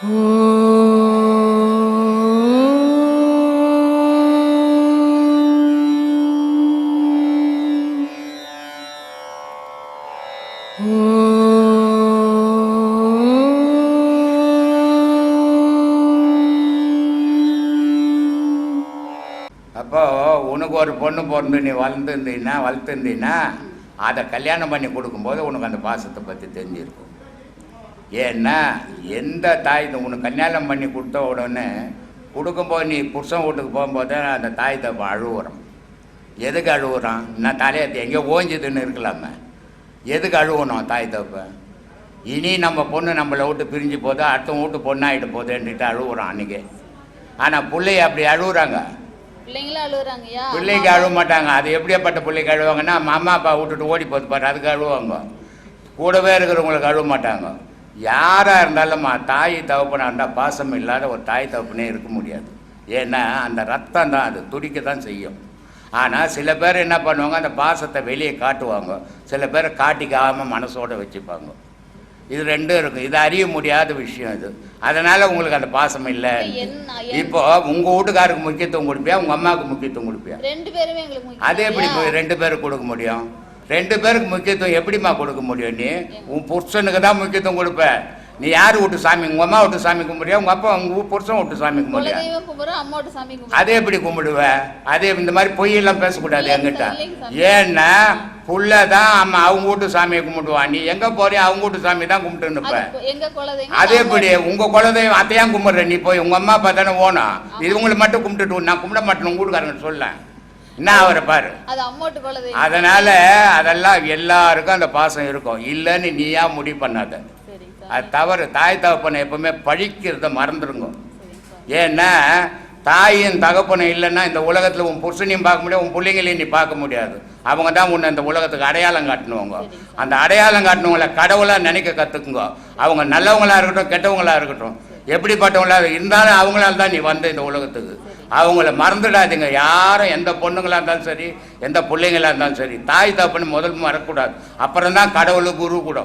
அப்போ உனக்கு ஒரு பொண்ணு பிறந்து நீ வளர்ந்துருந்தீன்னா வளர்த்துருந்தீன்னா அதை கல்யாணம் பண்ணி கொடுக்கும்போது உனக்கு அந்த பாசத்தை பற்றி தெரிஞ்சிருக்கும். ஏன்னா எந்த தாய் உனக்கு கல்யாணம் பண்ணி கொடுத்த உடனே கொடுக்கும்போது நீ புருஷன் வீட்டுக்கு போகும்போது அந்த தாய் தப்ப அழுவுறான். எதுக்கு அழுவுறான்? நான் தலையத்தை எங்கேயோ ஓஞ்சுதுன்னு இருக்கலாமே. எதுக்கு அழுவணும் தாய் தப்ப இனி நம்ம பொண்ணு நம்மளை விட்டு பிரிஞ்சு போதோ அடுத்த வீட்டு பொண்ணாயிட்டு போதேன்ட்டு அழுவுறான் அன்றைக்கி ஆனால் பிள்ளைய அப்படி அழுகுறாங்க பிள்ளைக்கு அழுவ மாட்டாங்க. அது எப்படியாப்பட்ட பிள்ளைக்கு அழுவாங்கன்னா அம்மா அப்பா விட்டுட்டு ஓடி போது பாரு அதுக்கு அழுவாங்க. கூடவே இருக்கிறவங்களுக்கு அழுவ மாட்டாங்க. யாராக இருந்தாலும்மா தாய் தகப்பனாக இருந்தால் பாசம் இல்லாத ஒரு தாய் தகப்பனே இருக்க முடியாது. ஏன்னா அந்த ரத்தம் தான் அது துடிக்க தான் செய்யும். ஆனால் சில பேர் என்ன பண்ணுவாங்க அந்த பாசத்தை வெளியே காட்டுவாங்க. சில பேர் காட்டிக்காமல் மனசோட வச்சுப்பாங்க. இது ரெண்டும் இருக்கும். இது அறிய முடியாத விஷயம் இது. அதனால் உங்களுக்கு அந்த பாசம் இல்லை. இப்போ உங்கள் வீட்டுக்காருக்கு முக்கியத்துவம் கொடுப்பியா? உங்கள் அம்மாவுக்கு முக்கியத்துவம் கொடுப்பியா? ரெண்டு பேருமே அது எப்படி ரெண்டு பேருக்கு கொடுக்க முடியும்? ரெண்டு பேருக்கு முக்கியத்துவம் எப்படிம்மா கொடுக்க முடியும் நீ? உன் புருஷனுக்கு தான் முக்கியத்துவம் கொடுப்ப. நீ யார் வீட்டு சாமி? உங்கள் அம்மா வீட்டு சாமி கும்பிடுறியா? உங்கள் அப்பா உங்கள் புருஷன் வீட்டு சாமி கும்பிடுறியா? அதே எப்படி கும்பிடுவ? அதே இந்த மாதிரி பொய்யெல்லாம் பேசக்கூடாது சார். ஏன்னா புள்ள தான் அம்மா அவங்க வீட்டு சாமியை கும்பிடுவான் நீ எங்கே போறியா அவங்க வீட்டு சாமி தான் கும்பிட்டு நிற்ப அது எப்படி? உங்க குலதெய்வம் அத்தையான் கும்பிடுற? நீ போய் உங்க அம்மா அப்பா தானே ஓணும் இது உங்களை மட்டும் கும்பிட்டுட்டு நான் கும்பிட மாட்டேன் உங்க வீட்டுக்காரங்க சொல்ல. என்ன அவரை பாரு? அதனால அதெல்லாம் எல்லாருக்கும் அந்த பாசம் இருக்கும். இல்லைன்னு நீயா முடிவு பண்ணாத. அது தவறு. தாய் தகப்பனை எப்பவுமே பழிக்கிறத மறந்துடுங்க ஏன்னா தாயும் தகப்பனும் இல்லைன்னா இந்த உலகத்தில் உன் புருஷனையும் பார்க்க முடியாது உன் பிள்ளைங்களையும் நீ பார்க்க முடியாது. அவங்க தான் உன்னை இந்த உலகத்துக்கு அடையாளம் காட்டினவங்க. அந்த அடையாளம் காட்டினவங்கள கடவுளாக நினைக்க கற்றுக்குங்க அவங்க நல்லவங்களா இருக்கட்டும் கெட்டவங்களா இருக்கட்டும். எப்படிப்பட்டவங்களா இருந்தாலும் அவங்களால தான் நீ வந்த இந்த உலகத்துக்கு. அவங்கள மறந்துடாதீங்க. யாரும் எந்த பொண்ணுங்களா இருந்தாலும் சரி எந்த பிள்ளைங்களா இருந்தாலும் சரி தாய் தகப்பன்னு முதல் மறக்கக்கூடாது. அப்புறம் தான் கடவுள் குரு கூட.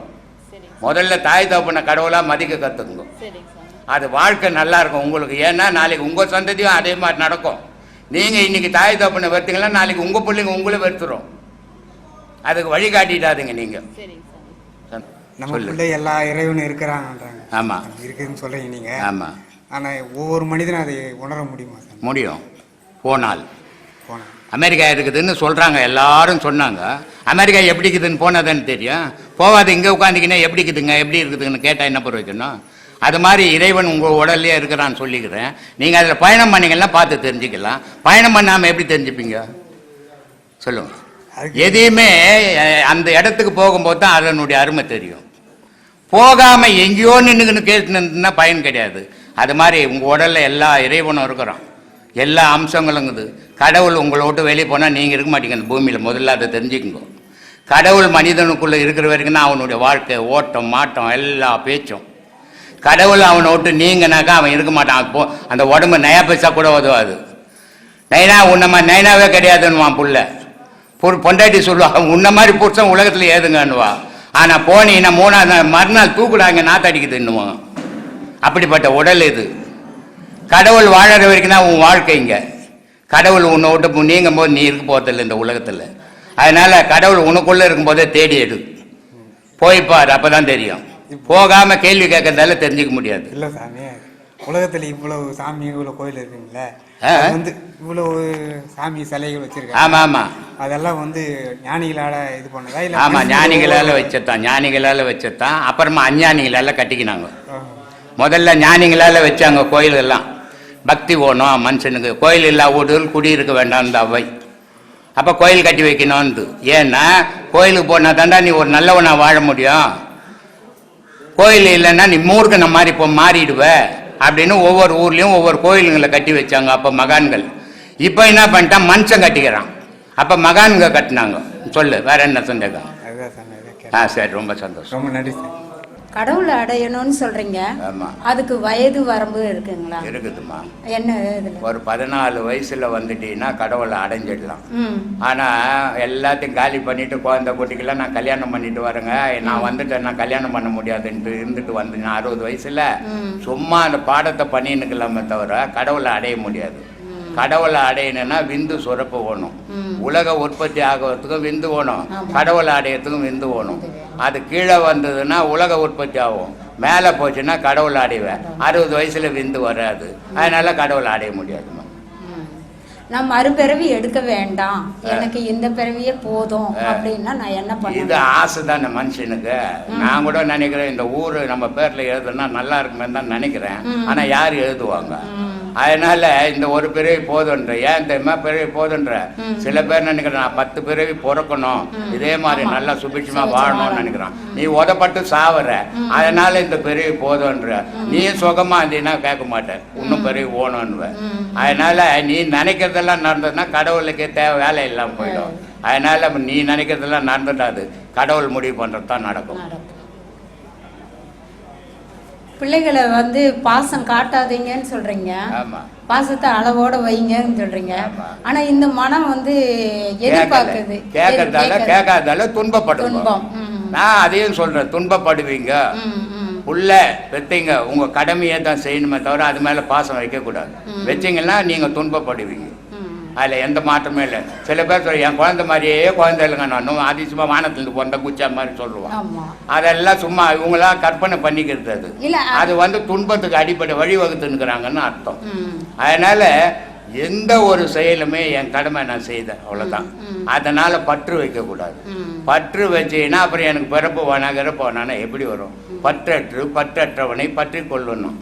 முதல்ல தாய் தகப்பனை கடவுளாக மதிக்க கற்றுக்குங்க அது வாழ்க்கை நல்லா இருக்கும் உங்களுக்கு. ஏன்னா நாளைக்கு உங்கள் சந்ததியும் அதே மாதிரி நடக்கும். நீங்கள் இன்னைக்கு தாய் தப்புனை வெறுத்தீங்களா நாளைக்கு உங்கள் பிள்ளைங்க உங்களை வெறுத்துரும். அதுக்கு வழி காட்டிடாதீங்க நீங்கள். பிள்ளை எல்லா இறைவனும் இருக்கிறாங்கன்றாங்க ஆமாம் இருக்குதுன்னு சொல்றீங்க நீங்க. ஆமாம் ஆனா ஒவ்வொரு மனிதனும் அதை உணர முடியுமா சார்? முடியும். போனால். போனா அமெரிக்கா இருக்குதுன்னு சொல்கிறாங்க எல்லாரும் சொன்னாங்க. அமெரிக்கா எப்படி இருக்குதுன்னு போனதான்னு தெரியும். போகாது இங்கே உட்காந்துக்கினே எப்படி இருக்குதுங்க எப்படி இருக்குதுன்னு கேட்டால் என்ன பிரயோஜனம்? அது மாதிரி இறைவன் உங்கள் உடல்லே இருக்கிறான்னு சொல்லிக்கிறேன். நீங்கள் அதில் பயணம் பண்ணீங்கன்னா பார்த்து தெரிஞ்சுக்கலாம். பயணம் பண்ணாமல் எப்படி தெரிஞ்சுப்பீங்க? சொல்லுங்கள் எதையுமே அந்த இடத்துக்கு போகும்போது தான் அதனுடைய அருமை தெரியும். போகாம எங்கேயோ நின்றுக்கின்னு கேட்டுனா பயன் கிடையாது. அது மாதிரி உங்கள் உடலில் எல்லா இறைவனும் இருக்கிறோம் எல்லா அம்சங்களுங்குது கடவுள் உங்களை விட்டு வெளியே போனால் நீங்கள் இருக்க மாட்டீங்க அந்த பூமியில். முதல்ல அதை தெரிஞ்சுக்கோங்க. கடவுள் மனிதனுக்குள்ளே இருக்கிற வரைக்கும் தான் அவனுடைய வாழ்க்கை ஓட்டம் மாட்டம் எல்லா பேச்சும். கடவுள் அவனை விட்டு நீங்கனாக்கா அவன் இருக்க மாட்டான். அப்போ அந்த உடம்பு நயா பைசா கூட உதவாது. நைனா உன்ன மாதிரி நைனாவே கிடையாதுன்னுவான் புள்ள. பொண்டாட்டி சொல்லுவா உன்ன மாதிரி புருஷன் உலகத்தில் ஏதுங்கன்னுவா. ஆனால் போனீங்கன்னா மூணாவது நாள் மறுநாள் தூக்குடாங்க நாத்தடிக்குதுன்னுவான். அப்படிப்பட்ட உடல் இது. கடவுள் வாழற வரைக்கும் தான் உன் வாழ்க்கைங்க கடவுள் உன்னை விட்டு நீங்கும் போது நீ இருக்க போகிறதில்ல இந்த உலகத்தில். அதனால கடவுள் உனக்குள்ளே இருக்கும்போதே தேடி எடு. போய்ப்பார் அப்போ தான் தெரியும். போகாமல் கேள்வி கேட்கறதால தெரிஞ்சுக்க முடியாது. இல்ல சாமி உலகத்துல இவ்வளவு சாமி இவ்வளவு கோயில் இருக்குங்களே? வந்து இவ்வளவு சாமி சிலைகள் வச்சிருக்காங்க. ஆமாம் ஆமாம் அதெல்லாம் வந்து ஞானிகளால இது பண்ணதா? இல்ல ஆமாம் ஞானிகளால் வச்சதான் ஞானிகளால் வச்சதான் அப்புறமா அஞ்ஞானிகளால் கட்டிக்கினாங்க. முதல்ல ஞானிகளால் வச்சாங்க கோயிலெல்லாம் பக்தி ஓணும் மனுஷனுக்கு. கோயில் இல்லா வீடுகள் குடியிருக்க வேண்டாம்னு அவை. அப்போ கோயில் கட்டி வைக்கணும்னு ஏன்னா கோயிலுக்கு போனால் தாண்டா நீ ஒரு நல்லவனா வாழ முடியும். கோயில் இல்லைன்னா நீ மூர்க்கனை மாதிரி இப்போ மாறிடுவ அப்படின்னு ஒவ்வொரு ஊர்லேயும் ஒவ்வொரு கோயிலுங்களை கட்டி வச்சாங்க அப்போ மகான்கள். இப்போ என்ன பண்ணிட்டான் மனுஷன் கட்டிக்கிறான். அப்போ மகான்க கட்டினாங்க. சொல்லு வேற என்ன சந்தேகம்? ஆ. சரி ரொம்ப சந்தோஷம். ரொம்ப நன்றி சார். கடவுளை அடையணும்னு சொல்றீங்க. அதுக்கு வயது வரம்பு இருக்குங்களா? இருக்குதுமா என்ன ஒரு பதினாலு வயசுல வந்துட்டீங்கன்னா கடவுளை அடைஞ்சிடலாம். ஆனா எல்லாத்தையும் காலி பண்ணிட்டு குழந்தை குட்டிக்கெல்லாம் நான் கல்யாணம் பண்ணிட்டு வரேங்க. நான் வந்துட்டேன் நான் கல்யாணம் பண்ண முடியாதுன்ட்டு இருந்துட்டு வந்து நான் அறுபது வயசுல. சும்மா அந்த பாடத்தை பண்ணின்னுக்கலாமே தவிர கடவுளை அடைய முடியாது. கடவுளை அடையணும்னா விந்து சுரப்பு வேணும் ம். உலக உற்பத்தி ஆகிறதுக்கும் விந்து ஆமா. கடவுளை அடையறதுக்கும் விந்து வேணும். அது கீழே வந்ததுன்னா உலக உற்பத்தி ஆகும். மேலே போச்சுன்னா கடவுளை அடைவேன் அறுபது வயசுல விந்து வராது. அதனால கடவுளை அடைய முடியாதுமா ம். நான் மறுபிறவி எடுக்க வேண்டாம். எனக்கு இந்த பிறவியே போதும் அப்படின்னா நான் என்ன இது பண்ணணும் ஆசை தானே மனுஷனுக்கு நான் கூட நினைக்கிறேன் இந்த ஊர் நம்ம பேர்ல எழுதுனா நல்லா இருக்குமே தான் நினைக்கிறேன். ஆனா யார் எழுதுவாங்க. அதனால இந்த ஒரு பிறவி போதுன்ற ஏன் தெரியுமா? பிறவி போதுன்ற. சில பேர் நினைக்கிறேன் நான் பத்து பிறவி பிறக்கணும். இதே மாதிரி. நல்லா சுபிட்சமா வாழணும்னு வாழணும். நினைக்கிறான். நீ உதப்பட்டு சாவற. அதனால இந்த பிறவி போதுன்ற. நீ சுகமா இருந்தீங்கன்னா கேட்க மாட்டேன். இன்னும் பிறவி ஓணும்னுவ. ம். அதனால நீ நினைக்கிறதெல்லாம் நடந்ததுன்னா கடவுளுக்கு தேவை வேலை இல்லாம போயிடும். அதனால நீ நினைக்கிறதெல்லாம் நடந்துட்டாது கடவுள் முடிவு பண்றது தான் நடக்கும். பிள்ளைகளை வந்து பாசம் காட்டாதீங்கன்னு சொல்றீங்க பாசத்தை அளவோட வைங்கன்னு சொல்றீங்க. ஆனா இந்த மனம் வந்து எதிர்பார்க்குது கேட்கறதால கேட்கறது. கேட்காதால துன்பப்படுங்க துன்பம் ம். நான் அதையும் சொல்றேன் துன்பப்படுவீங்க. புள்ள பெத்தீங்க உங்க கடமையை தான் செய்யணுமே தவிர அது மேல பாசம் வைக்க கூடாது. வச்சீங்கன்னா நீங்க துன்பப்படுவீங்க. அதுல எந்த மாற்றமே இல்லை. சில பேர் சொல்ல என் குழந்தை மாதிரியே குழந்தை இல்லைங்க நான். அதிசயமா வானத்துலேருந்து பிறந்த குச்சா மாதிரி சொல்லுவான் அதெல்லாம் சும்மா இவங்களா கற்பனை பண்ணிக்கிறது அது. அது வந்து துன்பத்துக்கு அடிப்படை வழிவகுத்துனுக்குறாங்கன்னு அர்த்தம். அதனால எந்த ஒரு செயலுமே என் கடமை நான் செய்தேன் அவ்வளவுதான். ம். அதனால பற்று வைக்க கூடாது ம். பற்று வச்சீங்கன்னா அப்புறம் எனக்கு பிறப்பு வேணா வேணான்னா எப்படி வரும்? பற்றற்று பற்றற்றவனை பற்றி கொள்ளணும்.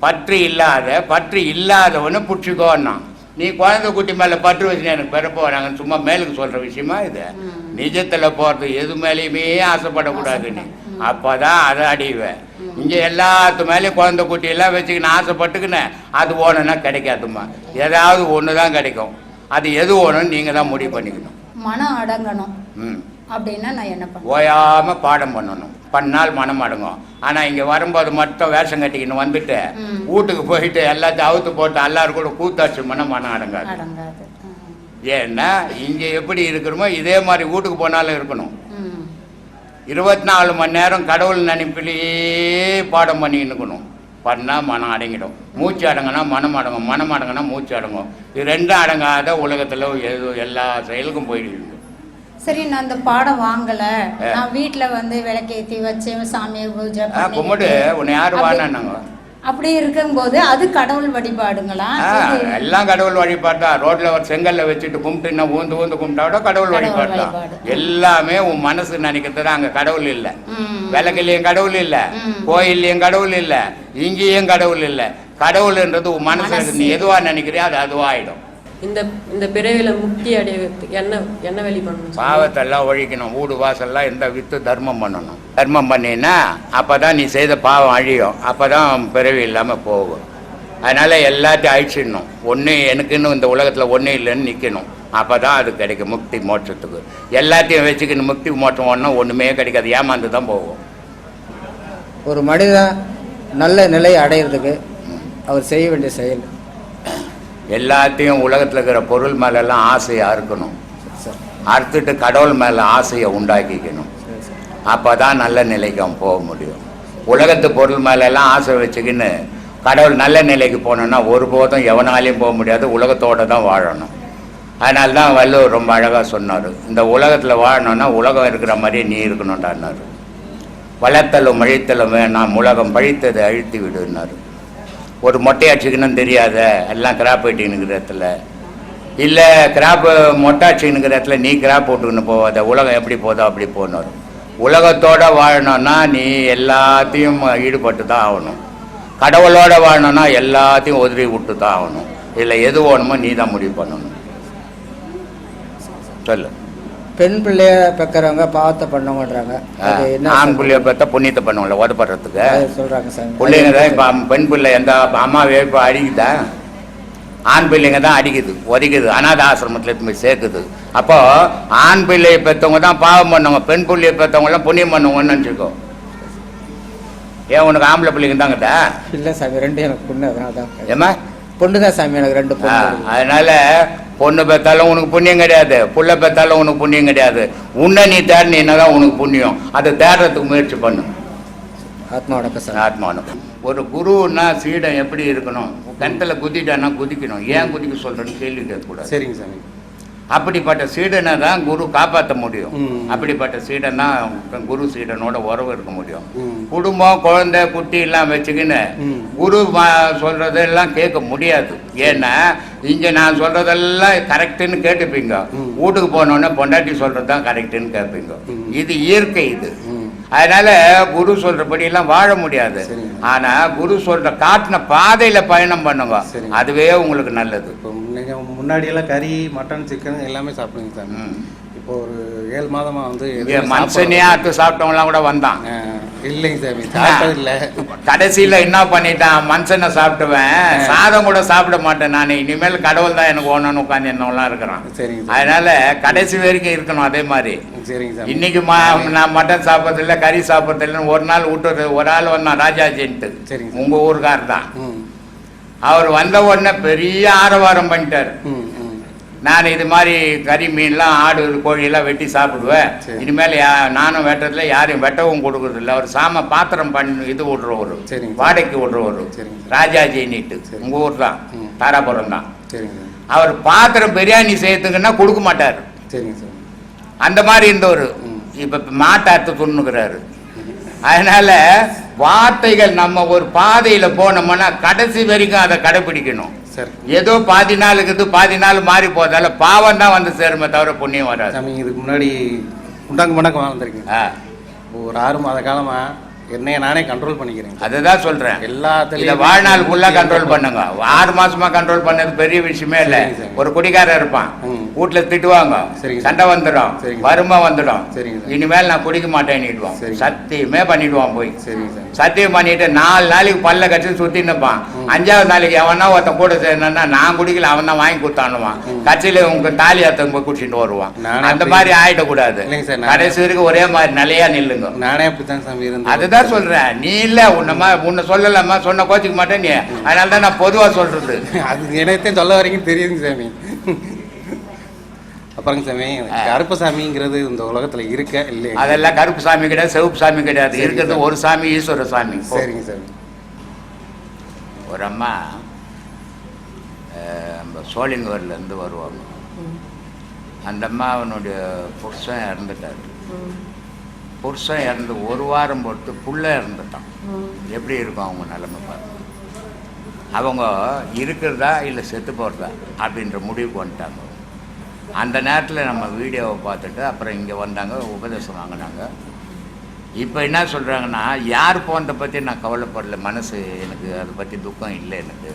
பற்று இல்லாத பற்று இல்லாதவனை புடிச்சுக்கோன்னா நீ குழந்தை குட்டி மேல பற்று வச்சு எனக்கு பிறப்பு வராங்கன்னு சும்மா மேலுக்கு சொல்ற விஷயமா இது. நிஜத்துல போறது எது மேலேயுமே ஆசைப்படக்கூடாது நீ. அப்பதான் அதை அடைவேன் இங்க எல்லாத்து மேலேயும் குழந்தை குட்டி எல்லாம் வச்சுக்கின்னு ஆசைப்பட்டுக்கினேன் அது ஓணுன்னா கிடைக்காதும்மா. ஏதாவது ஒன்று தான் கிடைக்கும். அது எது ஓணுன்னு நீங்க தான் முடிவு பண்ணிக்கணும். மனம் அடங்கணும். ம். அப்படின்னா நான் என்ன பண்ணுவேன் ஓயாம பாடம் பண்ணணும். பண்ணால் மனம் அடங்கும். ஆனா இங்க வரும்போது மட்டும் வேஷம் கட்டிக்கின்னு வந்துட்டு. வீட்டுக்கு போயிட்டு எல்லாத்தையும் அவுத்து போட்டு எல்லாரும் கூட கூத்தாச்சு மனம் மனம் அடங்காது. ஏன்னா இங்க எப்படி இருக்கிறோமோ இதே மாதிரி வீட்டுக்கு போனாலும் இருக்கணும். இருபத்தி நாலு மணி நேரம் கடவுள் நினைப்பிலேயே பாடம் பண்ணிக்கின்னு இருக்கணும் பண்ணால் மனம் அடங்கிடும். மூச்சு அடங்கினா மனம் அடங்கும் மனம் அடங்கினா மூச்சு அடங்கும். இது ரெண்டும் அடங்காத உலகத்தில் எது எல்லா செயலுக்கும் போயிடுவீங்க சரி நான் அந்த பாடம் வாங்கல. நான் வீட்ல வந்து விளக்கேத்தி வச்சு சாமியை பூஜை ஆ கும்பிடு. பண்ணிக்கிட்டு, உன்னை யார் வானாங்க அப்படி இருக்கும்போது அது கடவுள் வழிபாடுங்களா? எல்லாம் கடவுள் வழிபாட்டா ரோட்ல ஒரு செங்கல்ல வச்சுட்டு கும்பிட்டுன்னா ஊந்து ஊந்து கும்பிட்டா கூட கடவுள் வழிபாடு தான் வழிபாடு. எல்லாமே உன் மனசு நினைக்கிறது அங்க கடவுள் இல்ல. விளக்குலயும் கடவுள் இல்ல. கோயில்லையும் கடவுள் இல்ல. இங்கேயும் கடவுள் இல்ல. கடவுள்ன்றது உன் மனசு. நீ எதுவா நினைக்கிறியோ அது அதுவாயிடும். இந்த இந்த பிறவில முக்தி அடைவதற்கு என்ன என்ன வழி பண்ணணும்? பாவத்தெல்லாம் ஒழிக்கணும். வீடு வாசல்லாம் எந்த வித்து தர்மம் பண்ணணும். தர்மம் பண்ணினா அப்பதான் நீ செய்த பாவம் அழியும். அப்பதான் பிறவி இல்லாம போகும். அதனால எல்லாத்தையும் அழிச்சிடணும். ஒண்ணு எனக்குன்னு இந்த உலகத்துல ஒண்ணு இல்லைன்னு நிக்கணும். அப்பதான் அது கிடைக்கும் முக்தி மோட்சத்துக்கு. எல்லாத்தையும் வச்சுக்கின்னு முக்தி மோட்சம் ஒன்றும் ஒண்ணுமே கிடைக்காது. ஏமாந்து தான் போகும். ஒரு மனிதன் நல்ல நிலை அடையிறதுக்கு அவர் செய்ய வேண்டிய செயல். எல்லாத்தையும் உலகத்தில் இருக்கிற பொருள் மேலெல்லாம் ஆசையாக இருக்கணும் அறுத்துட்டு கடவுள் மேலே ஆசையை உண்டாக்கிக்கணும். அப்போ தான் நல்ல நிலைக்கு அவன் போக முடியும். உலகத்து பொருள் மேலெல்லாம் ஆசை வச்சுக்கின்னு கடவுள் நல்ல நிலைக்கு போனோன்னா ஒருபோதும் எவனாலையும் போக முடியாது உலகத்தோட தான் வாழணும். அதனால தான் வள்ளுவர் ரொம்ப அழகாக சொன்னார். இந்த உலகத்தில் வாழணும்னா உலகம் இருக்கிற மாதிரியே நீ இருக்கணும்டான்னாரு. வளர்த்தலும் அழித்தலும் வேணாம் உலகம் பழித்ததை அழித்து விடுன்னாரு. ஒரு மொட்டை அடிச்சுக்கணும்னு தெரியாத எல்லாம் கிராப் வெட்டினுங்கிற இடத்துல. இல்லை கிராப் மொட்டை அடிச்சுக்கினுங்கிற இடத்துல நீ கிராப் போட்டுக்கின்னு போவாத உலகம் எப்படி போதோ அப்படி போனார் உலகத்தோட வாழணும்னா நீ எல்லாத்தையும் ஈடுபட்டு தான் ஆகணும். கடவுளோடு வாழணும்னா எல்லாத்தையும் உதவி விட்டு தான் ஆகணும். இதில் எது வேணுமோ நீ தான் முடிவு பண்ணணும். சொல்லு. பெண் பிள்ளைய பெக்கிறவங்க பாவத்தை பண்ணவங்கன்றாங்க ஆண் பிள்ளைய பார்த்தா புண்ணியத்தை பண்ணுவோம்ல உதப்படுறதுக்கு அது சொல்றாங்க சார் பிள்ளைங்க தான் இப்போ பெண் பிள்ளை எந்த அம்மாவே இப்போ அடிக்குதா? ஆண் பிள்ளைங்க தான் அடிக்குது உதைக்குது அனாத ஆசிரமத்தில் போய் சேர்க்குது. அப்போ ஆண் பிள்ளையை பெற்றவங்க தான் பாவம் பண்ணவங்க பெண் பிள்ளையை பெற்றவங்க எல்லாம் புண்ணியம் பண்ணுவாங்கன்னு நினச்சிக்கோ. ஏன் உனக்கு ஆம்பளை பிள்ளைங்க தாங்கடா இல்லை சாமி ரெண்டு எனக்கு பொண்ணு அதனால தான் ஏம்மா? பொண்ணு தான் சாமி எனக்கு ரெண்டு பொண்ணு அதனால பொண்ணு பெத்தாலும் உனக்கு புண்ணியம் கிடையாது. புள்ள பெத்தாலும் உனக்கு புண்ணியம் கிடையாது. உன்னை நீ தேடினீன்னா தான் உனக்கு புண்ணியம். அதை தேடுறதுக்கு முயற்சி பண்ணு. ஆத்மா வணக்கம் சாமி ஆத்மானம் ஒரு குருன்னா சீடன் எப்படி இருக்கணும்? கிணத்துல குதிட்டான்னா குதிக்கணும். ஏன் குதிக்க சொல்றேன்னு கேள்வி கேட்கக்கூடாது. சரிங்க சாமி. அப்படிப்பட்ட சீடனை தான் குரு காப்பாற்ற முடியும். அப்படிப்பட்ட சீடன் தான் குரு சீடனோட உறவு இருக்க முடியும். குடும்பம் குழந்தை குட்டி எல்லாம் வச்சுக்கின்னு. குரு சொல்றதெல்லாம் கேட்க முடியாது ஏன்னா இங்க நான் சொல்றதெல்லாம் கரெக்டுன்னு கேட்டுப்பீங்க. வீட்டுக்கு போனோடனே பொண்டாட்டி சொல்றது தான் கரெக்டுன்னு கேட்பீங்க. இது இயற்கை இது அதனால குரு சொல்றபடி எல்லாம் வாழ முடியாது. ஆனா குரு சொல்ற காட்டின பாதையில பயணம் பண்ணுங்க. அதுவே உங்களுக்கு நல்லது முன்னாடியெல்லாம் கறி மட்டன் சிக்கன் எல்லாமே சாப்பிடுங்க ம். இப்போ ஒரு ஏழு மாதமா வந்து இங்க எதுவுமே மனுஷனே சாப்பிடல. அத்து சாப்பிட்டவங்களாம் கூட வந்தான். இல்லைங்க சாமி சாப்பிட்டது இல்லை. கடைசியில என்ன பண்ணிட்டான்? மனுஷனை சாப்பிட்டுவேன். சாதம் கூட சாப்பிட மாட்டேன் நான். இனிமேல் கடவுள் தான் எனக்கு ஓணும்னு உட்காந்து என்னவெல்லாம் இருக்கிறான். சரிங்க அதனால கடைசி வரைக்கும் இருக்கணும் அதே மாதிரி. சரிங்க சாமி. இன்னைக்கு மா- நான் மட்டன் சாப்பிட்றதில்ல கறி சாப்பிட்றதில்ல ஒரு நாள் விட்டுறது ஒரு ஆள் வந்தான் ராஜாஜின்ட்டு. சரிங்க. உங்க ஊருக்கார் தான். அவர் வந்த உடனே பெரிய ஆரவாரம் பண்ணிட்டார். நான் இது மாதிரி கறி மீன்லாம் ஆடு கோழியெல்லாம் வெட்டி சாப்பிடுவேன். இனிமேல் நானும் வெட்டுறதுல யாரையும் வெட்டவும் கொடுக்கறதில்ல அவர் சாம பாத்திரம் பண்ணி இது விடுறவர். வாடகைக்கு விடுறவர். ராஜாஜி நீட்டு சரி. உங்க ஊர் தான். தாராபுரம் தான். அவர் பாத்திரம் பிரியாணி செய்யறதுக்குன்னா கொடுக்க மாட்டார். அந்த மாதிரி இருந்தவர். இப்ப மாட்டாத்து துண்ணுக்கிறாரு அதனால வார்த்தைகள் நம்ம ஒரு பாதையில போனோம்னா கடைசி வரைக்கும் அதை கடைபிடிக்கணும். சரி. ஏதோ பாதி நாள் இருக்குது பாதி நாள் மாறி போதால பாவம் தான் வந்து சேருமே தவிர புண்ணியம் வராது. இதுக்கு முன்னாடி உண்டாங்க மண்டக்கம் இப்போ ஒரு ஆறு மாத காலமா என்னைய நானே கண்ட்ரோல் பண்ணிக்கிறேன். அதுதான் சொல்றேன். இத எல்லாத்துலயும் வாழ்நாள் ஃபுல்லா கண்ட்ரோல் பண்ணுங்க. ஆறு மாசமா கண்ட்ரோல் பண்ணது பெரிய விஷயமே இல்ல. ஒரு குடிகாரன் இருப்பான். வீட்டுல திட்டுவாங்க. சண்டை வந்துடும். வறுமை வந்துடும். இனிமேல் நான் குடிக்க மாட்டேன்னுடுவான் சரிங்க. சத்தியமே பண்ணிடுவான் போய். சத்தியம் பண்ணிட்டு நாலு நாளைக்கு பல்ல கட்டி சுத்தி நிற்பான். அஞ்சாவது நாளைக்கு எவனா ஒருத்தன் கூட சேர்ந்தா நான் குடிக்கல அவன் தான் வாங்கி கொடுத்தானுவான். கட்சியில உங்க தாலி அத்தன் போய் குடிச்சிட்டு வருவான். அந்த மாதிரி ஆயிடக்கூடாது. கடைசி வரைக்கும் ஒரே மாதிரி நிலையா நில்லுங்க. நானே அப்படித்தான் சாமி இருந்தேன். அதுதான் சொல்றேன் நீ இல்ல உன்னமா உன்னை சொல்லலாமா சொன்ன கோச்சிக்க மாட்டேன் நீ. அதனால தான் நான் பொதுவா சொல்றது. அது எனத்தையும் சொல்ல வரைக்கும் தெரியுதுங்க சாமி. அப்புறங்க சாமி கருப்பு சாமிங்கிறது இந்த உலகத்துல இருக்க இல்லையா. அதெல்லாம் கருப்பு சாமி கிடையாது சிவப்பு சாமி கிடையாது. இருக்கிறது. ஒரு சாமி ஈஸ்வர சாமி. சரிங்க சாமி. ஒரு அம்மா நம்ம சோழிங்கூர்ல இருந்து வருவாங்க. அந்த அம்மா அவனுடைய புருஷன் இறந்துட்டாரு. புருஷன் இறந்து ஒரு வாரம் பொறுத்து புள்ள இறந்துட்டான். எப்படி இருக்கும் அவங்க நிலைமை பாருங்க அவங்க இருக்கிறதா இல்லை செத்து போகிறதா அப்படின்ற முடிவுக்கு வந்துட்டாங்க. அந்த நேரத்தில் நம்ம வீடியோவை பார்த்துட்டு அப்புறம் இங்கே வந்தாங்க உபதேசம் வாங்கினாங்க. இப்போ என்ன சொல்கிறாங்கன்னா யார் போனதை பற்றி நான் கவலைப்படல மனசு எனக்கு அதை பற்றி துக்கம் இல்லை எனக்கு.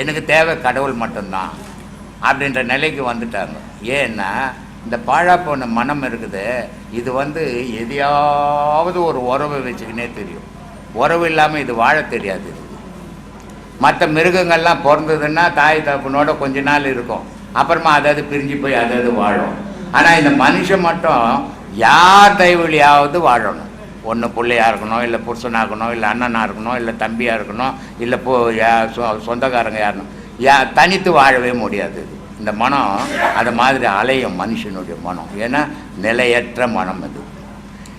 எனக்கு தேவை கடவுள் மட்டும்தான் அப்படின்ற நிலைக்கு வந்துட்டாங்க. ஏன்னா இந்த பாழா போன மனம் இருக்குது. இது வந்து எதையாவது ஒரு உறவை வச்சுக்கினே தெரியும். உறவு இல்லாமல் இது வாழ தெரியாது. மற்ற மிருகங்கள்லாம் பிறந்ததுன்னா தாய் தகப்பனோட கொஞ்ச நாள் இருக்கும். அப்புறமா அதாவது பிரிஞ்சு போய் அதாவது வாழும். ஆனால் இந்த மனுஷன் மட்டும் யார் தயவுலையாவது வாழணும். ஒன்று பிள்ளையாக இருக்கணும் இல்லை புருஷனாக இருக்கணும் இல்லை அண்ணனாக இருக்கணும் இல்லை தம்பியாக இருக்கணும் இல்லை போ யா- சொ- சொந்தக்காரங்க யாருணும். யா தனித்து வாழவே முடியாது. இது. இந்த மனம் அது மாதிரி அலையும் மனுஷனுடைய மனம். ஏன்னா நிலையற்ற மனம் அது.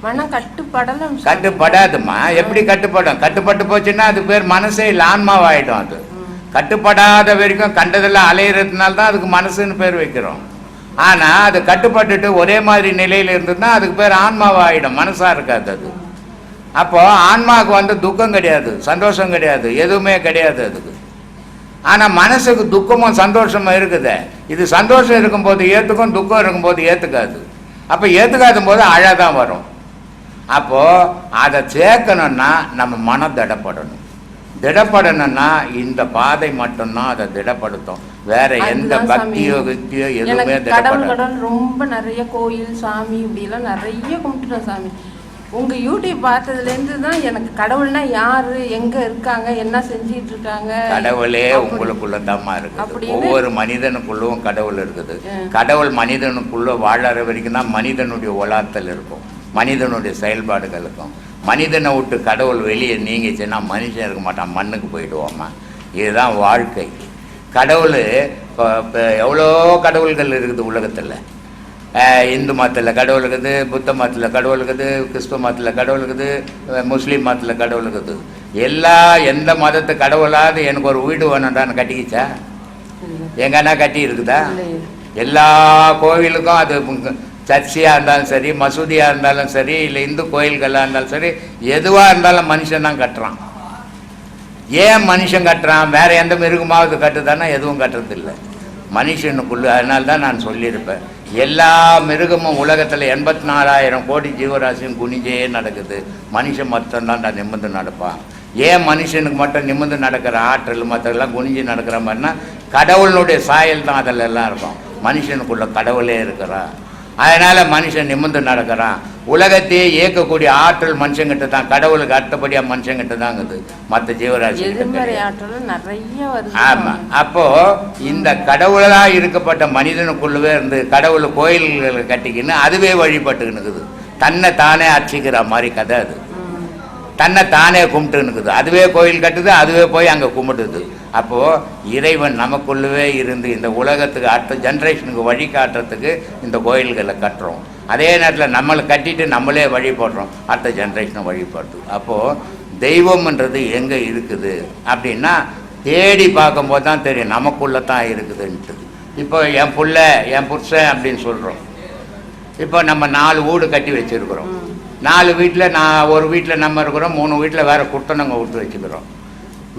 மனம் கட்டுப்படலாம் சாமி. கட்டுப்படாதும்மா. எப்படி கட்டுப்படும்? கட்டுப்பட்டு போச்சுன்னா அது பேர் மனசே இல்லை ஆன்மாவாயிடும் அது. கட்டுப்படாத வரைக்கும் கண்டதெல்லாம் அலையிறதுனால தான் அதுக்கு மனசுன்னு பேர் வைக்கிறோம். ஆனா அது கட்டுப்பட்டுட்டு ஒரே மாதிரி நிலையில இருந்ததுன்னா அதுக்கு பேர் ஆன்மாவாயிடும். மனசா இருக்காது அது. அப்போ ஆன்மாவுக்கு வந்து துக்கம் கிடையாது சந்தோஷம் கிடையாது எதுவுமே கிடையாது அதுக்கு. ஆனா மனசுக்கு துக்கமும் சந்தோஷமும் இருக்குது. இது சந்தோஷம் இருக்கும்போது ஏத்துக்கும் துக்கம் இருக்கும்போது ஏத்துக்காது. அப்ப ஏத்துக்காத போது அழதான் வரும். அப்போ அதை சேர்க்கணும்னா நம்ம மனம் திடப்படணும். திடப்படணும்னா இந்த பாதை மட்டும்தான் அதை திடப்படுத்தும். வேற எந்த. பக்தியோ கிக்தியோ எதுவுமே கடவுள் ரொம்ப நிறைய கோயில் சாமி இப்படி எல்லாம் நிறைய கும்பிட்டுட்டேன் சாமி. உங்க யூடியூப் பார்த்ததுலேருந்து தான் எனக்கு கடவுள்னா யாரு எங்க இருக்காங்க என்ன செஞ்சிட்டு இருக்காங்க கடவுளே உங்களுக்குள்ள தாம்மா இருக்குது. ஒவ்வொரு மனிதனுக்குள்ளும் கடவுள் இருக்குது. கடவுள் மனிதனுக்குள்ள வாழற வரைக்கும் தான் மனிதனுடைய உலாத்தல் இருக்கும். மனிதனுடைய செயல்பாடுகள் இருக்கும் மனிதனை விட்டு கடவுள் வெளியே நீங்கிச்சுன்னா மனுஷன் இருக்க மாட்டான் மண்ணுக்கு போயிடுவோம்மா இதுதான் வாழ்க்கை. கடவுள் இப்போ இப்போ எவ்வளோ கடவுள்கள் இருக்குது உலகத்தில்? இந்து மதத்தில் கடவுள் இருக்குது புத்த மதத்தில் கடவுள் இருக்குது கிறிஸ்துவ மதத்தில் கடவுள் இருக்குது முஸ்லீம் மதத்தில் கடவுள் இருக்குது. எல்லா எந்த மதத்து கடவுளாவது எனக்கு ஒரு வீடு வேணும்டான்னு கட்டிக்கிச்சா? எங்கன்னா கட்டி இருக்குதா? எல்லா கோவிலுக்கும் அது சர்ச்சியாக இருந்தாலும் சரி மசூதியாக இருந்தாலும் சரி இல்லை இந்து கோயில்களாக இருந்தாலும் சரி எதுவாக இருந்தாலும் மனுஷன் தான் கட்டுறான். ஏன் மனுஷன் கட்டுறான்? வேறு எந்த மிருகமாவது கட்டுதானா எதுவும் கட்டுறதில்லை. மனுஷனுக்குள்ள அதனால தான் நான் சொல்லியிருப்பேன். எல்லா மிருகமும் உலகத்தில் எண்பத்தி நாலாயிரம் கோடி ஜீவராசியும் குனிஞ்சே நடக்குது. மனுஷன் மட்டும்தான் தான் நிமிர்ந்து நடப்பான். ஏன் மனுஷனுக்கு மட்டும் நிமிர்ந்து நடக்கிற ஆற்றல் மற்றெல்லாம் குனிஞ்சு நடக்கிற மாதிரினா கடவுளுடைய சாயல் தான் அதில் எல்லாம் இருக்கும். மனுஷனுக்குள்ள கடவுளே இருக்கிறான் அதனால் மனுஷன் நிமிர்ந்து நடக்கிறான். உலகத்தையே இயக்கக்கூடிய ஆற்றல் மனுஷங்கிட்ட தான் கடவுளுக்கு அடுத்தபடியா மனுஷங்கிட்ட தாங்குது மற்ற ஜீவராசி எதிர்மறை ஆற்றலும் நிறைய வருது. ஆமா. அப்போ இந்த கடவுளா இருக்கப்பட்ட மனிதனுக்குள்ளவே இருந்து கடவுள் கோயில்களை கட்டிக்கின்னு அதுவே வழிபட்டுக்கின்னு இருக்குது தன்னை தானே அர்ச்சிக்கிற மாதிரி கதை அது. தன்னை தானே கும்பிட்டுன்னு இருக்குது அதுவே கோயில் கட்டுது அதுவே போய் அங்கே கும்பிடுது அப்போது இறைவன் நமக்குள்ளவே இருந்து இந்த உலகத்துக்கு அடுத்த ஜென்ரேஷனுக்கு வழி காட்டுறதுக்கு இந்த கோயில்களை கட்டுறோம். அதே நேரத்தில் நம்மளை கட்டிட்டு நம்மளே வழிபடுறோம் அடுத்த ஜென்ரேஷனை வழிபடுது அப்போது தெய்வம்ன்றது எங்கே இருக்குது? அப்படின்னா தேடி பார்க்கும்போது தான் தெரியும். நமக்குள்ளே தான் இருக்குதுன்ட்டு இப்போ என் புள்ள என் புருஷன் அப்படின்னு சொல்கிறோம் இப்போ நம்ம நாலு வீடு கட்டி வச்சிருக்கிறோம். நாலு வீட்டில் நான் ஒரு வீட்டில் நம்ம இருக்கிறோம். மூணு வீட்டில் வேற குர்த்தனங்க விட்டு வச்சுக்கிறோம்.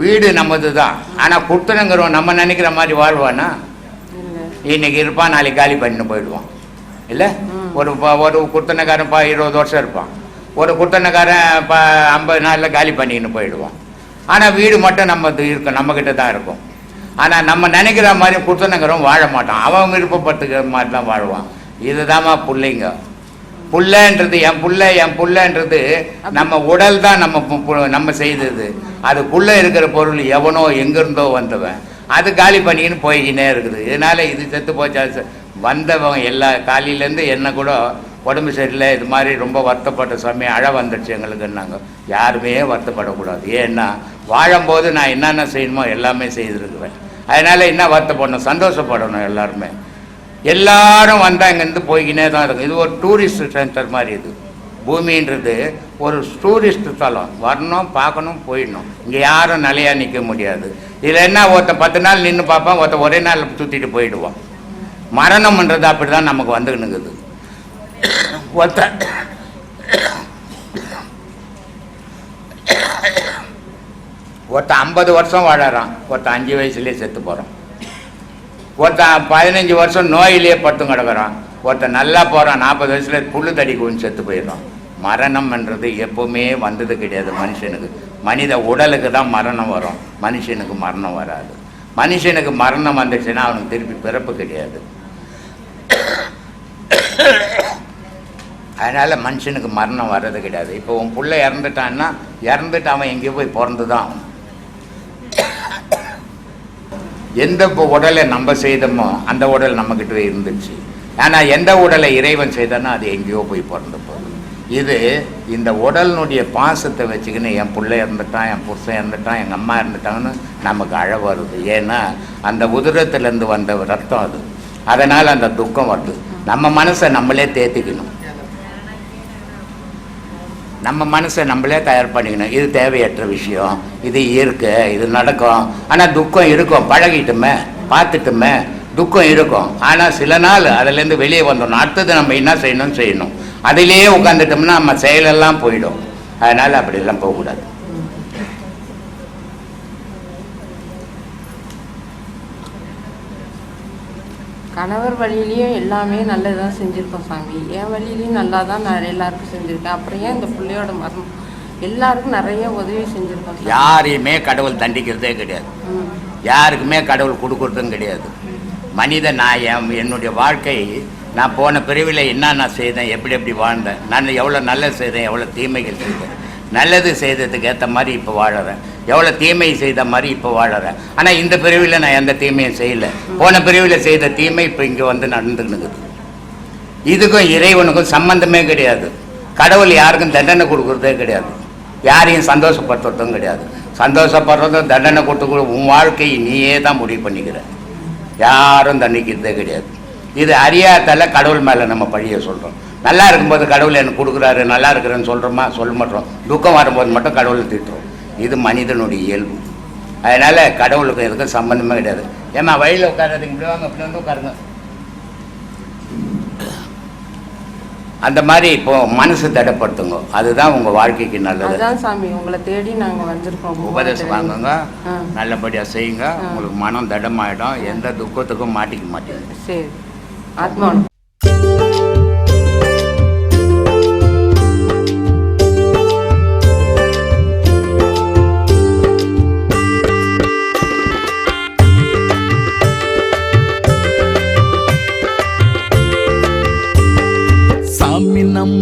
வீடு நம்மது தான். ஆனால் குர்த்தனங்கிறோம் நம்ம நினைக்கிற மாதிரி வாழ்வானா? இன்னைக்கு இருப்பான் நாளைக்கு காலி பண்ணிட்டு போயிடுவான். இல்லை? ஒரு ப- ஒரு குத்தனைக்காரன் பா இருபது வருஷம் இருப்பான். ஒரு குத்தனைக்காரன் இப்போ ஐம்பது நாளில் காலி பண்ணிக்கின்னு போயிடுவான். ஆனால் வீடு மட்டும் நம்ம இருக்கும் நம்மக்கிட்ட தான் இருக்கும். ஆனால் நம்ம நினைக்கிற மாதிரி குர்த்தனங்கிறவன் வாழ மாட்டான். அவன் விருப்பப்பட்டுக்கிற மாதிரி தான் வாழ்வான். இதுதாம்மா பிள்ளைங்க. புள்ளன்றது என் புள்ள என் புள்ளன்றது நம்ம உடல் தான் நம்ம பு- நம்ம செய்தது. அதுக்குள்ளே இருக்கிற பொருள் எவனோ எங்கிருந்தோ வந்தவன். அது காலி பண்ணிக்கின்னு போய்கினே இருக்குது. இதனால இது செத்து போச்சா? வந்தவங்க எல்லா காலையிலேருந்து என்ன கூட உடம்பு சரியில்லை இது மாதிரி ரொம்ப வருத்தப்பட்ட சமயம் அழ வந்துடுச்சு எங்களுக்குன்னாங்க. யாருமே வருத்தப்படக்கூடாது. ஏன்னா வாழும்போது நான் என்னென்ன செய்யணுமோ எல்லாமே செய்திருக்குவேன். அதனால் என்ன வருத்தப்படணும்? சந்தோஷப்படணும் எல்லாருமே. எல்லாரும் வந்தால் இங்கேருந்து போய்கினே தான் இருக்கும் இது ஒரு டூரிஸ்ட் சென்டர் மாதிரி இது. பூமின்றது ஒரு டூரிஸ்ட் தலம். வரணும் பார்க்கணும் போயிடணும். இங்கே யாரும் நிலையாக நிற்க முடியாது. இதில் என்ன ஒருத்தன் பத்து நாள் நின்று பார்ப்பான் ஒருத்தன் ஒரே நாள் சுற்றிட்டு போயிடுவான். மரணம்ன்றது அப்படி தான் நமக்கு வந்துக்கினுக்குது ஒருத்தன் ஒருத்தன் ஐம்பது வருஷம் வாழறான். ஒருத்தன் அஞ்சு வயசுலேயே செத்து போகிறான் ஒருத்தன் பதினஞ்சு வருஷம் நோயிலேயே படுத்து கிடக்குறான். ஒருத்தன் நல்லா போகிறான் நாற்பது வயசுல புல்லு தடிக்குன்னு செத்து போயிடுறான். மரணம்ன்றது எப்பவுமே வந்தது கிடையாது மனுஷனுக்கு. மனித உடலுக்கு தான் மரணம் வரும். மனுஷனுக்கு மரணம் வராது. மனுஷனுக்கு மரணம் வந்துச்சுன்னா அவனுக்கு திருப்பி பிறப்பு கிடையாது. அதனால் மனுஷனுக்கு மரணம் வர்றது கிடையாது. இப்போ உன் பிள்ளை இறந்துட்டான்னா இறந்துட்டு அவன் எங்கேயோ போய் பிறந்து தான் எந்த இப்போ உடலை நம்ம செய்தோமோ அந்த உடல் நம்மக்கிட்ட இருந்துச்சு. ஆனால் எந்த உடலை இறைவன் செய்தானோ அது எங்கேயோ போய் பிறந்து போகுது. இது இந்த உடலினுடைய பாசத்தை வச்சுக்கின்னு என் பிள்ளை இறந்துட்டான் என் புருஷன் இறந்துட்டான் எங்கள் அம்மா இறந்துட்டாங்கன்னு நமக்கு அழ வருது. ஏன்னா அந்த உதிரத்துலேருந்து வந்த ரத்தம் அது. அதனால் அந்த துக்கம் வருது. நம்ம மனசை நம்மளே தேத்திக்கணும். நம்ம மனசை நம்மளே தயார் பண்ணிக்கணும். இது தேவையற்ற விஷயம். இது இருக்கு இது நடக்கும். ஆனால் துக்கம் இருக்கும். பழகிட்டுமே பார்த்துட்டுமே துக்கம் இருக்கும். ஆனால் சில நாள் அதுலேருந்து வெளியே வந்துடணும் அடுத்தது நம்ம என்ன செய்யணும் செய்யணும். அதிலேயே உட்காந்துட்டோம்னா நம்ம செயலெல்லாம் போயிடும். அதனால் அப்படிலாம் போகக்கூடாது. கணவர் வழியிலையும் எல்லாமே நல்லதாக செஞ்சுருக்கோம் சாமி. என் வழியிலையும் நல்லா தான் நான் எல்லாருக்கும் செஞ்சுருக்கேன். அப்புறம் ஏன் இந்த பிள்ளையோட மரணம் எல்லாருக்கும் நிறைய உதவி செஞ்சுருக்கோம் யாரையுமே கடவுள் தண்டிக்கிறதே கிடையாது. யாருக்குமே கடவுள் கொடுக்கறதும் கிடையாது. மனிதன் நான் என் என்னுடைய வாழ்க்கை நான் போன பிரிவில் என்ன நான் செய்தேன் எப்படி எப்படி வாழ்ந்தேன் நான் எவ்வளோ நல்லது செய்தேன் எவ்வளோ தீமைகள் செய்தேன். நல்லது செய்ததுக்கு ஏற்ற மாதிரி இப்போ வாழறேன். எவ்வளோ தீமை செய்த மாதிரி இப்போ வாழறேன். ஆனால் இந்த பிரிவில் நான் எந்த தீமையும் செய்யலை. போன பிரிவில் செய்த தீமை இப்போ இங்கே வந்து நடந்துக்கிட்டு இதுக்கும் இறைவனுக்கும் சம்பந்தமே கிடையாது. கடவுள் யாருக்கும் தண்டனை கொடுக்குறதே கிடையாது. யாரையும் சந்தோஷப்படுத்துறதும் கிடையாது. சந்தோஷப்படுறதும் தண்டனை கொடுத்து உன் வாழ்க்கையை நீயே தான் முடிவு பண்ணிக்கிற. யாரும் தண்டிக்கிறதே கிடையாது. இது அறியாதால கடவுள் மேலே நம்ம பழிய சொல்கிறோம் நல்லா இருக்கும்போது கடவுள் எனக்கு கொடுக்குறாரு நல்லா இருக்கிறேன்னு சொல்கிறோமா சொல்ல மாட்டோம். துக்கம் வரும்போது மட்டும் கடவுளை திட்டுறோம். இது மனிதனுடைய இயல்பு. அதனால் கடவுளுக்கு எதுக்கும் சம்மந்தமே கிடையாது. ஏமா வழியில் உட்காராதீங்க. இப்படி வாங்க இப்படி வந்து உட்காருங்க. அந்த மாதிரி இப்போ மனசு தடைப்படுத்துங்க. அதுதான் உங்கள் வாழ்க்கைக்கு நல்லது. அதான் சாமி உங்களை தேடி நாங்க வந்திருக்கோம். உபதேசம் வாங்குங்க. ஆ. நல்லபடியாக செய்யுங்க. உங்களுக்கு மனம் தடமாயிடும். எந்த துக்கத்துக்கும் மாட்டிக்க மாட்டீங்க. சரி. ஆத்மா